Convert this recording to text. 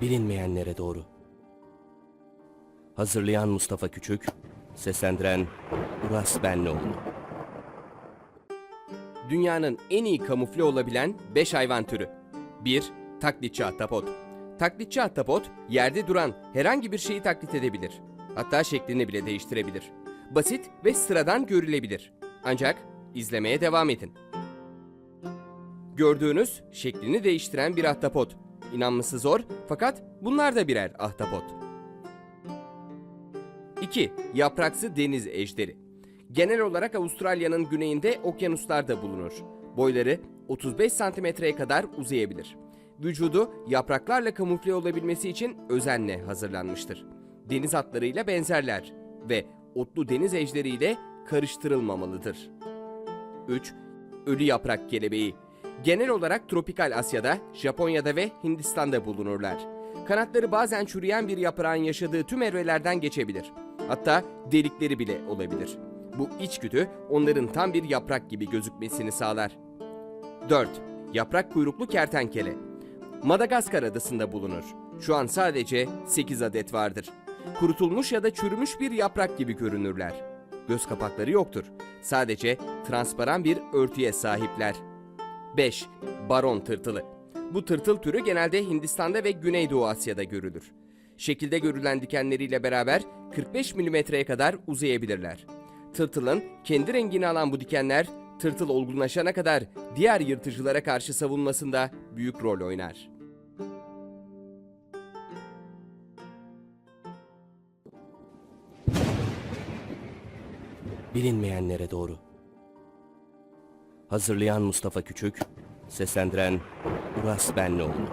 bilinmeyenlere doğru. Hazırlayan Mustafa Küçük, seslendiren Uras Benlioğlu. Dünyanın en iyi kamufle olabilen 5 hayvan türü. 1. Taklitçi ahtapot. Taklitçi ahtapot yerde duran herhangi bir şeyi taklit edebilir. Hatta şeklini bile değiştirebilir. Basit ve sıradan görülebilir. Ancak izlemeye devam edin. Gördüğünüz şeklini değiştiren bir ahtapot. İnanması zor fakat bunlar da birer ahtapot. 2. Yapraksı deniz ejderi. Genel olarak Avustralya'nın güneyinde okyanuslarda bulunur. Boyları 35 santimetreye kadar uzayabilir. Vücudu yapraklarla kamufle olabilmesi için özenle hazırlanmıştır. Deniz atlarıyla benzerler ve otlu deniz ejderiyle karıştırılmamalıdır. 3. Ölü yaprak kelebeği. Genel olarak tropikal Asya'da, Japonya'da ve Hindistan'da bulunurlar. Kanatları bazen çürüyen bir yaprağın yaşadığı tüm evrelerden geçebilir. Hatta delikleri bile olabilir. Bu içgüdü onların tam bir yaprak gibi gözükmesini sağlar. 4. Yaprak kuyruklu kertenkele. Madagaskar adasında bulunur. Şu an sadece 8 adet vardır. Kurutulmuş ya da çürümüş bir yaprak gibi görünürler. Göz kapakları yoktur. Sadece transparan bir örtüye sahipler. 5. Baron tırtılı. Bu tırtıl türü genelde Hindistan'da ve Güneydoğu Asya'da görülür. Şekilde görülen dikenleriyle beraber 45 milimetreye kadar uzayabilirler. Tırtılın kendi rengini alan bu dikenler tırtıl olgunlaşana kadar diğer yırtıcılara karşı savunmasında büyük rol oynar. Bilinmeyenlere doğru. Hazırlayan Mustafa Küçük, seslendiren Uras Benlioğlu.